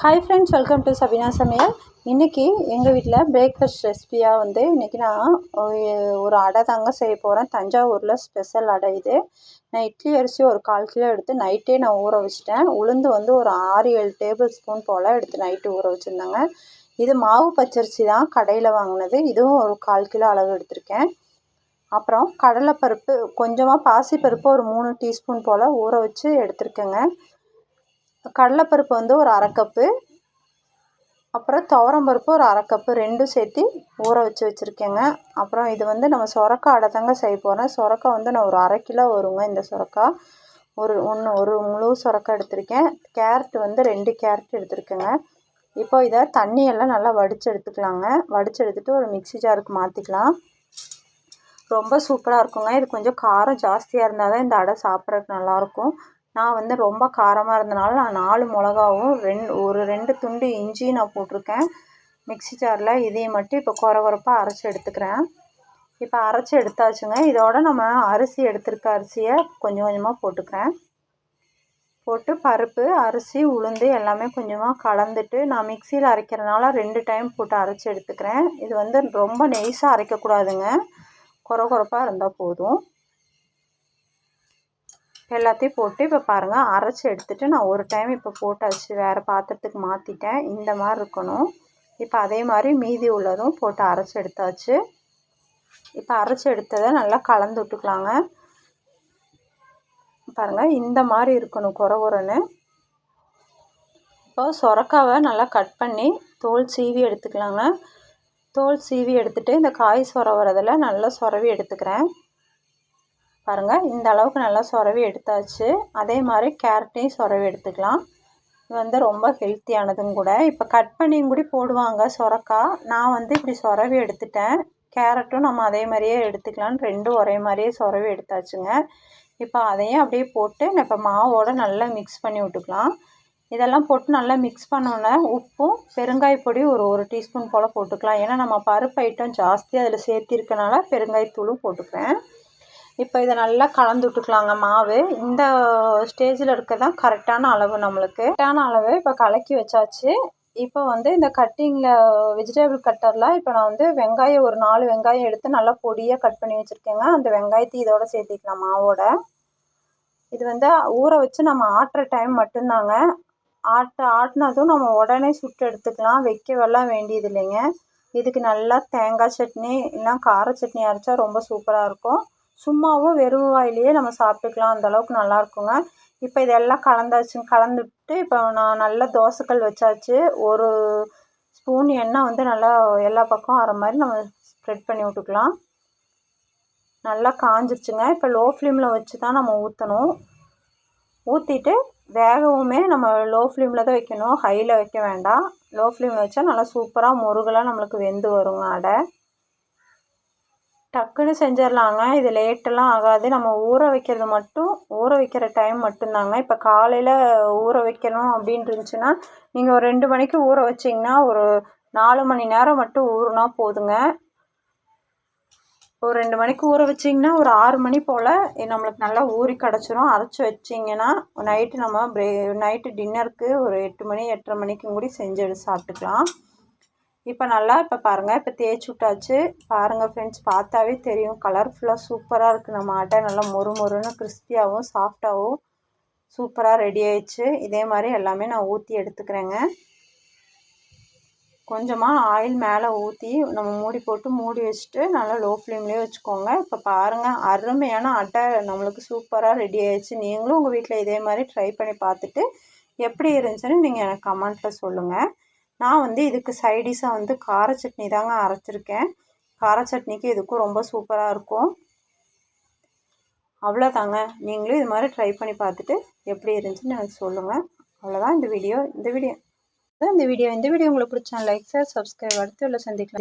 Hi friends welcome to Sabina சமையல் இன்றைக்கி எங்கள் வீட்டில் பிரேக்ஃபாஸ்ட் ரெசிபியாக வந்து இன்றைக்கி நான் ஒரு அடை தாங்க செய்ய போகிறேன் தஞ்சாவூரில் ஸ்பெஷல் அடை இது. நான் இட்லி அரிசி ஒரு கால் கிலோ எடுத்து நைட்டே நான் ஊற வச்சுட்டேன். உளுந்து வந்து ஒரு ஆறு ஏழு டேபிள் ஸ்பூன் போல் எடுத்து நைட்டு ஊற வச்சுருந்தாங்க. இது மாவு பச்சரிசி தான் கடையில் வாங்கினது. இதுவும் ஒரு கால் கிலோ அளவு எடுத்திருக்கேன். அப்புறம் கடலைப்பருப்பு கொஞ்சமாக பாசிப்பருப்பு ஒரு மூணு டீஸ்பூன் போல் ஊற வச்சு எடுத்திருக்கேங்க. கடலைப்பருப்பு வந்து ஒரு அரை கப்பு அப்புறம் துவரம்பருப்பு ஒரு அரை கப்பு ரெண்டும் சேர்த்து ஊற வச்சு வச்சுருக்கேங்க. அப்புறம் இது வந்து நம்ம சொரக்காய் அடை தாங்க செய்ய போகிறேன் சொரக்காய் வந்து நான் ஒரு அரை கிலோ வருங்க இந்த சொரக்காய். ஒரு ஒன்று ஒரு முழு சொரக்காய் எடுத்திருக்கேன். கேரட் வந்து ரெண்டு கேரட் எடுத்திருக்கேங்க. இப்போ இதை தண்ணியெல்லாம் நல்லா வடித்து எடுத்துக்கலாங்க. வடித்து எடுத்துகிட்டு ஒரு மிக்சி ஜாருக்கு மாற்றிக்கலாம் ரொம்ப சூப்பராக இருக்குங்க. இது கொஞ்சம் காரம் ஜாஸ்தியாக இருந்தால் தான் இந்த அடை சாப்பிட்றதுக்கு நல்லாயிருக்கும். நான் வந்து ரொம்ப காரமாக இருந்தனால நான் நாலு மிளகாவும் ரெண்டு ஒரு ரெண்டு துண்டு இஞ்சியும் நான் போட்டிருக்கேன். மிக்ஸி ஜாரில் இதையும் மட்டும் இப்போ குற குறப்பாக அரைச்சி எடுத்துக்கிறேன். இப்போ அரைச்சி எடுத்தாச்சுங்க. இதோட நம்ம அரிசி எடுத்துருக்க அரிசியை கொஞ்சம் கொஞ்சமாக போட்டுக்கிறேன். போட்டு பருப்பு அரிசி உளுந்து எல்லாமே கொஞ்சமாக கலந்துட்டு நான் மிக்சியில் அரைக்கிறனால ரெண்டு டைம் போட்டு அரைச்சி எடுத்துக்கிறேன். இது வந்து ரொம்ப நெய்ஸாக அரைக்கக்கூடாதுங்க. குறை குறப்பாக இருந்தால் போதும். எல்லாத்தையும் போட்டு இப்போ பாருங்கள் அரைச்சி எடுத்துகிட்டு நான் ஒரு டைம் இப்போ போட்டாச்சு வேறு பாத்திரத்துக்கு மாற்றிட்டேன் இந்த மாதிரி இருக்கணும். இப்போ அதே மாதிரி மீதி உள்ளதும் போட்டு அரைச்சி எடுத்தாச்சு. இப்போ அரைச்சி எடுத்ததை நல்லா கலந்து விட்டுக்கலாங்க. பாருங்கள் இந்த மாதிரி இருக்கணும் குறை குறைன்னு. இப்போ சொரக்காவை நல்லா கட் பண்ணி தோல் சீவி எடுத்துக்கலாங்க. தோல் சீவி எடுத்துகிட்டு இந்த காய் சொர வரதில் நல்லா சொரவி எடுத்துக்கிறேன். பாருங்கள் இந்த அளவுக்கு நல்லா சொரவி எடுத்தாச்சு. அதே மாதிரி கேரட்டையும் சொரவி எடுத்துக்கலாம். இது வந்து ரொம்ப ஹெல்த்தியானதும் கூட. இப்போ கட் பண்ணியும் கூட போடுவாங்க சொரக்காய் நான் வந்து இப்படி சொரவி எடுத்துட்டேன். கேரட்டும் நம்ம அதே மாதிரியே எடுத்துக்கலாம் ரெண்டும் ஒரே மாதிரியே சொரவி எடுத்தாச்சுங்க. இப்போ அதையும் அப்படியே போட்டு இப்போ மாவோடு நல்லா மிக்ஸ் பண்ணி விட்டுக்கலாம். இதெல்லாம் போட்டு நல்லா மிக்ஸ் பண்ணோன்னே உப்பும் பெருங்காய பொடி ஒரு ஒரு டீஸ்பூன் போல் போட்டுக்கலாம். ஏன்னா நம்ம பருப்பு ஐட்டம் ஜாஸ்தி அதில் சேர்த்திருக்கனால பெருங்காயத்தூளும் போட்டுக்கிறேன். இப்போ இதை நல்லா கலந்து விட்டுக்கலாங்க மாவு. இந்த ஸ்டேஜில் இருக்க தான் கரெக்டான அளவு நம்மளுக்கு. கரெக்டான அளவு இப்போ கலக்கி வச்சாச்சு. இப்போ வந்து இந்த கட்டிங்கில் வெஜிடபிள் கட்டரில் இப்போ நான் வந்து வெங்காயம் ஒரு நாலு வெங்காயம் எடுத்து நல்லா பொடியாக கட் பண்ணி வச்சுருக்கேங்க. அந்த வெங்காயத்தை இதோட சேர்த்திக்கலாம் மாவோட. இது வந்து ஊற வச்சு நம்ம ஆட்டுற டைம் மட்டும்தாங்க. ஆட்ட ஆட்டினதும் நம்ம உடனே சுட்டு எடுத்துக்கலாம். வைக்கவெல்லாம் வேண்டியது இல்லைங்க. இதுக்கு நல்லா தேங்காய் சட்னி இல்லைனா கார சட்னி அரைச்சா ரொம்ப சூப்பராக இருக்கும். சும்மாவும் வெறும் வாயிலேயே நம்ம சாப்பிட்டுக்கலாம். அந்தளவுக்கு நல்லாயிருக்குங்க இப்போ இதெல்லாம் கலந்தாச்சு கலந்துட்டு இப்போ நான் நல்லா தோசைக்கல் வச்சாச்சு. ஒரு ஸ்பூன் எண்ணெய் வந்து நல்லா எல்லா பக்கம் வர மாதிரி நம்ம ஸ்ப்ரெட் பண்ணி விட்டுக்கலாம். நல்லா காஞ்சிருச்சுங்க. இப்போ லோ ஃப்ளேமில் வச்சு தான் நம்ம ஊற்றணும் ஊற்றிட்டு வேகவுமே நம்ம லோ ஃப்ளேமில் தான் வைக்கணும். ஹையில் வைக்க வேண்டாம். லோ ஃப்ளேமில் வச்சா நல்லா சூப்பராக முருகலாக நம்மளுக்கு வெந்து வருங்க அடை. டக்குன்னு செஞ்சிடலாங்க. இது லேட்டெல்லாம் ஆகாது. நம்ம ஊற வைக்கிறது மட்டும் ஊற வைக்கிற டைம் மட்டும்தாங்க. இப்போ காலையில் ஊற வைக்கணும் அப்படின்னு இருந்துச்சுன்னா நீங்கள் ஒரு ரெண்டு மணிக்கு ஊற வச்சிங்கன்னா ஒரு நாலு மணி நேரம் மட்டும் ஊறுனா போதுங்க. ஒரு ரெண்டு மணிக்கு ஊற வச்சிங்கன்னா ஒரு ஆறு மணி போல் நம்மளுக்கு நல்லா ஊறி கிடச்சிரும். அரைச்சி வச்சிங்கன்னா நைட்டு நம்ம பிரே நைட்டு டின்னருக்கு ஒரு எட்டு மணி எட்டரை மணிக்கும் கூட செஞ்சு சாப்பிட்டுக்கலாம். இப்போ நல்லா இப்போ பாருங்கள் இப்போ தேய்ச்சி விட்டாச்சு. பாருங்கள் ஃப்ரெண்ட்ஸ் பார்த்தாவே தெரியும். கலர்ஃபுல்லாக சூப்பராக இருக்குது நம்ம அட்டை நல்லா மொறு மொறுன்னு கிறிஸ்பியாகவும் சாஃப்டாகவும் சூப்பராக ரெடி ஆயிடுச்சு. இதே மாதிரி எல்லாமே நான் ஊற்றி எடுத்துக்கிறேங்க. கொஞ்சமாக ஆயில் மேலே ஊற்றி நம்ம மூடி போட்டு மூடி வச்சுட்டு நல்லா லோ ஃப்ளேம்லேயே வச்சுக்கோங்க. இப்போ பாருங்கள் அருமையான அட்டை நம்மளுக்கு சூப்பராக ரெடி ஆயிடுச்சு. நீங்களும் உங்கள் வீட்டில் இதே மாதிரி ட்ரை பண்ணி பார்த்துட்டு எப்படி இருந்துச்சுன்னு நீங்கள் எனக்கு கமெண்ட்டில் சொல்லுங்கள் நான் வந்து இதுக்கு சைடிஷாக வந்து கார சட்னி தாங்க அரைச்சிருக்கேன். கார சட்னிக்கு இதுக்கும் ரொம்ப சூப்பராக இருக்கும். அவ்வளோதாங்க. நீங்களும் இது மாதிரி ட்ரை பண்ணி பார்த்துட்டு எப்படி இருந்துச்சுன்னு எனக்கு சொல்லுங்கள் அவ்வளோதான் இந்த வீடியோ இந்த வீடியோ. இந்த வீடியோ. இந்த வீடியோ உங்களுக்கு பிடிச்சா லைக் சார் சப்ஸ்கிரைப் அடுத்து உள்ள சந்திக்கலாம்.